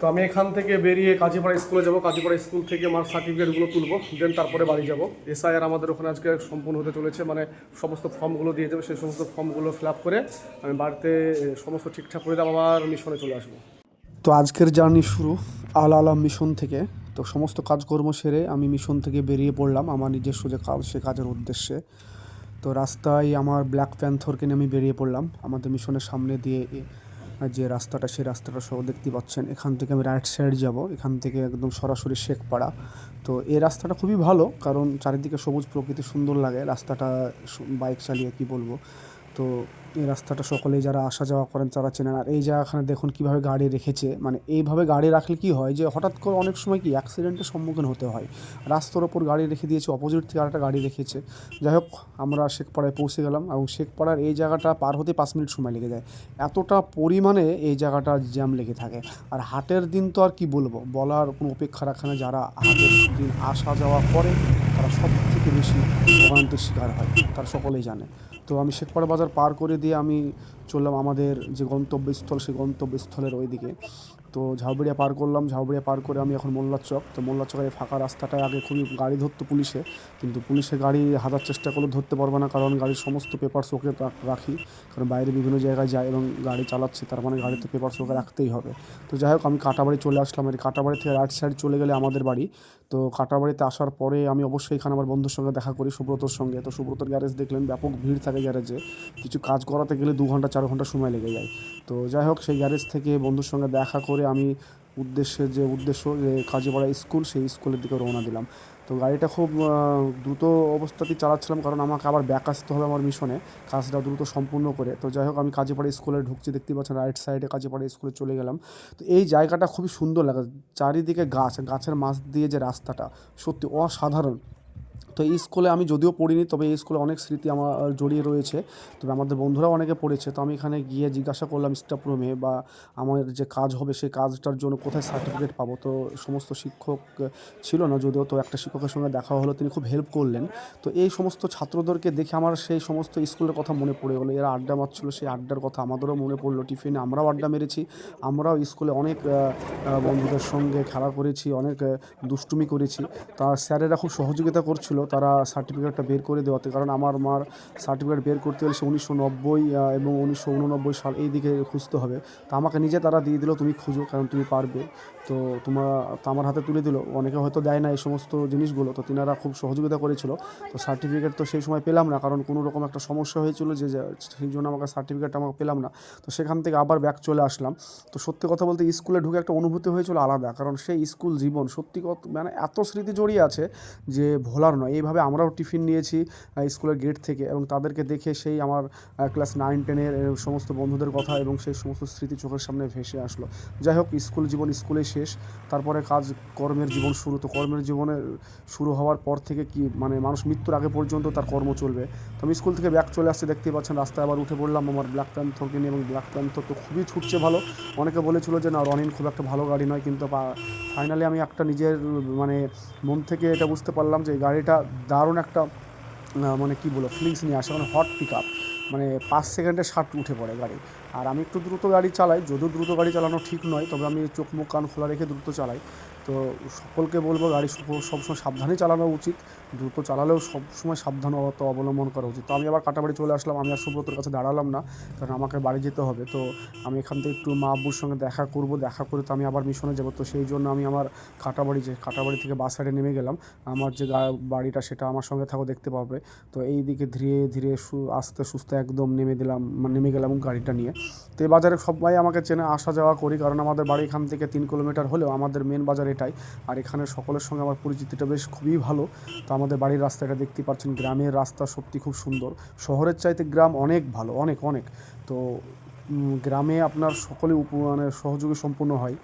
তো আমি এখান থেকে বেরিয়ে কাজীপাড়া স্কুলে যাব। কাজীপাড়া স্কুল থেকে আমার সার্টিফিকেটগুলো তুলবো দেন তারপরে বাড়ি যাব। এসআইআর আমাদের ওখানে আজকে সম্পূর্ণ হতে চলেছে মানে সমস্ত ফর্মগুলো দিয়ে যাবে সেই সমস্ত ফর্মগুলো ফিল আপ করে আমি বাড়িতে সমস্ত ঠিকঠাক করে দেবো, আবার মিশনে চলে আসব। তো আজকের জার্নি শুরু আল আলাম মিশন থেকে। তো সমস্ত কাজকর্ম সেরে আমি মিশন থেকে বেরিয়ে পড়লাম আমার নিজস্ব যে কাজ, সে কাজের উদ্দেশ্যে। তো রাস্তায় আমার ব্ল্যাক প্যান্থরকে নিয়ে আমি বেরিয়ে পড়লাম। আমাদের মিশনের সামনে দিয়ে যে রাস্তাটা, সেই রাস্তাটা সব দেখতে পাচ্ছেন। এখান থেকে আমি রাইট সাইড যাব। এখান থেকে একদম সরাসরি শেখপাড়া। তো এই রাস্তাটা খুবই ভালো, কারণ চারিদিকে সবুজ প্রকৃতি সুন্দর লাগে। রাস্তাটা বাইক চালিয়ে কি বলব? তো এই রাস্তাটা সকলেই যারা আসা যাওয়া করেন তারা চেনেন। আর এই জায়গাখানে দেখুন কীভাবে গাড়ি রেখেছে। মানে এইভাবে গাড়ি রাখলে কি হয় যে হঠাৎ করে অনেক সময় কি অ্যাক্সিডেন্টের সম্মুখীন হতে হয়। রাস্তার ওপর গাড়ি রেখে দিয়েছে অপোজিট থেকে আরেকটা গাড়ি রেখেছে। যাই হোক, আমরা শেখপাড়ায় পৌঁছে গেলাম এবং শেখপাড়ার এই জায়গাটা পার হতে পাঁচ মিনিট সময় লেগে যায়। এতটা পরিমাণে এই জায়গাটা জ্যাম লেগে থাকে। আর হাটের দিন তো আর কি বলব? বলার কোনো অপেক্ষা রাখে না। যারা হাটের দিন আসা যাওয়া করে, তারা সব থেকে বেশি ভোগান্তির শিকার হয়। তারা সকলেই জানে। তো আমি শেখপাড়া বাজার পার করে দিয়ে আমি চললাম আমাদের যে গন্তব্যস্থল সেই গন্তব্যস্থলের ওইদিকে। তো ঝাউবড়িয়া পার করলাম, ঝাউবড়িয়া পার করে আমি এখন মোল্লার চক। তো মোল্লা চকের ফাঁকা রাস্তাটায় আগে খুবই গাড়ি ধরতো পুলিশে, কিন্তু পুলিশে গাড়ি হাজার চেষ্টা করলে ধরতে পারবে না, কারণ গাড়ির সমস্ত পেপারস ওকে রা- রাখি, কারণ বাইরে বিভিন্ন জায়গায় যায় এবং গাড়ি চালাচ্ছি, তার মানে গাড়িতে পেপারস ওকে রাখতেই হবে। তো যাই হোক, আমি কাটাবাড়ি চলে আসলাম আর কাটাবাড়ি থেকে রাইট সাইড চলে গেলে আমাদের বাড়ি। তো কাটাবাড়িতে আসার পরে আমি অবশ্যই এখানে আমার বন্ধুর সঙ্গে দেখা করি, সুব্রতর সঙ্গে। তো সুব্রতর গ্যারেজ দেখলেন, ব্যাপক ভিড় থাকে গ্যারেজে কিছু কাজ করাতে গেলে দু ঘণ্টা, চার ঘণ্টা সময় লেগে যায়। তো যাই হোক, সেই গ্যারেজ থেকে বন্ধুর সঙ্গে দেখা করে আমি উদ্দেশ্যে যে উদ্দেশ্য যে কাজীপাড়া স্কুল, সেই স্কুলের দিকে রওনা দিলাম। তো গাড়িটা খুব দ্রুত অবস্থাতেই চালাচ্ছিলাম কারণ আমাকে আবার ব্যাক আসতে হবে আমার মিশনে কাজটা দ্রুত সম্পূর্ণ করে। তো যাই হোক, আমি কাজীপাড়া স্কুলে ঢুকছি দেখতে পাচ্ছেন রাইট সাইডে কাজীপাড়া স্কুলে চলে গেলাম। তো এই জায়গাটা খুবই সুন্দর লাগে, চারিদিকে গাছ, গাছের মাছ দিয়ে যে রাস্তাটা, সত্যি অসাধারণ। তো এই স্কুলে আমি যদিও পড়িনি, তবে এই স্কুলে অনেক স্মৃতি আমার জড়িয়ে রয়েছে। তবে আমাদের বন্ধুরাও অনেকে পড়েছে, তো আমি এখানে গিয়ে জিজ্ঞাসা করলাম স্টাফ রুমে বা আমার যে কাজ হবে সেই কাজটার জন্য কোথায় সার্টিফিকেট পাবো? তো সমস্ত শিক্ষক ছিল না যদিও, তো একটা শিক্ষকের সঙ্গে দেখা হলো, তিনি খুব হেল্প করলেন। তো এই সমস্ত ছাত্রদেরকে দেখে আমার সেই সমস্ত স্কুলের কথা মনে পড়ে গেলো। এরা আড্ডা মারছিল, সেই আড্ডার কথা আমাদেরও মনে পড়ল। টিফিনে আমরাও আড্ডা মেরেছি, আমরাও স্কুলে অনেক বন্ধুদের সঙ্গে খেলা করেছি, অনেক দুষ্টুমি করেছি। তা স্যারেরা খুব সহযোগিতা করছিল। তারা সার্টিফিকেটটা বের করে দেওয়াতে। কারণ আমার মার সার্টিফিকেট বের করতে গেলে সে উনিশশো নব্বই এবং উনিশশো উননব্বই সাল এই দিকে খুঁজতে হবে। তা আমাকে নিজে তারা দিয়ে দিল, তুমি খুঁজো কারণ তুমি পারবে। তো তোমার আমার হাতে তুলে দিল। অনেকে হয়তো দেয় না এই সমস্ত জিনিসগুলো, তো তিনারা খুব সহযোগিতা করেছিল। তো সার্টিফিকেট তো সেই সময় পেলাম না, কারণ কোনো রকম একটা সমস্যা হয়েছিল যে সেই জন্য আমাকে সার্টিফিকেট আমাকে পেলাম না। তো সেখান থেকে আবার ব্যাক চলে আসলাম। তো সত্যি কথা বলতে স্কুলে ঢুকে একটা অনুভূতি হয়েছিল আলাদা, কারণ সেই স্কুল জীবন সত্যি কথা মানে এত স্মৃতি জড়িয়ে আছে যে, ভোলার নয়। এইভাবে আমরাও টিফিন নিয়েছি স্কুলের গেট থেকে এবং তাদেরকে দেখে সেই আমার ক্লাস নাইন টেনের সমস্ত বন্ধুদের কথা এবং সেই সমস্ত স্মৃতি চোখের সামনে ভেসে আসলো। যাই হোক, স্কুল জীবন স্কুলে শেষ। তারপরে কাজ, কর্মের জীবন শুরু। তো কর্মের জীবনে শুরু হওয়ার পর থেকে কি মানে মানুষ মৃত্যুর আগে পর্যন্ত তার কর্ম চলবে। তো আমি স্কুল থেকে ব্যাক চলে আসতে দেখতেই পাচ্ছেন রাস্তায় আবার উঠে পড়লাম আমার ব্ল্যাক প্যান্থরকে নিয়ে এবং ব্ল্যাক প্যান্থর তো খুবই ছুটছে ভালো। অনেকে বলেছিল যে, না, রনিন খুব একটা ভালো গাড়ি নয়। কিন্তু ফাইনালি আমি একটা নিজের মানে মন থেকে এটা বুঝতে পারলাম যে, এই গাড়িটা দারুণ একটা মানে কী বলব ফিলিংস নিয়ে আসে। মানে হট পিক আপ মানে পাঁচ সেকেন্ডে ষাট উঠে পড়ে গাড়ি। আর আমি একটু দ্রুত গাড়ি চালাই, যদিও দ্রুত গাড়ি চালানো ঠিক নয়, তবে আমি চোখ মুখ কান খোলা রেখে দ্রুত চালাই। তো সকলকে বলব গাড়ি সব- সবসময় সাবধানে চালানো উচিত। দ্রুত চালালেও সবসময় সাবধানতা অবলম্বন করা উচিত। তো আমি আবার কাটাবাড়ি চলে আসলাম। আমি আর সুব্রতর কাছে দাঁড়ালাম না, কারণ আমাকে বাড়ি যেতে হবে। তো আমি এখান থেকে একটু মা আব্বুর সঙ্গে দেখা করব। দেখা করে তো আমি আবার মিশনে যাব। তো সেই জন্য আমি আমার কাটাবাড়ি যে কাটাবাড়ি থেকে বাস সাইডে নেমে গেলাম। আমার যে বাড়িটা সেটা আমার সঙ্গে থাকো, দেখতে পাবে। তো এই দিকে ধীরে ধীরে আস্তে সুস্তে একদম নেমে দিলাম মানে নেমে গেলাম গাড়িটা নিয়ে। তো এই বাজারে সবাই আমাকে চেনে, আসা যাওয়া করি। কারণ আমাদের বাড়ি এখান থেকে তিন কিলোমিটার হলেও আমাদের মেন বাজার এটাই। আর এখানে সকলের সঙ্গে আমার পরিচিতিটা বেশ খুবই ভালো। তো আমাদের বাড়ির রাস্তাটা দেখতে পাচ্ছেন, গ্রামের রাস্তা সত্যি খুব সুন্দর। শহরের চাইতে গ্রাম অনেক ভালো, অনেক অনেক। তো গ্রামে আপনার সকলে মানে সহযোগী সম্পূর্ণ হয়।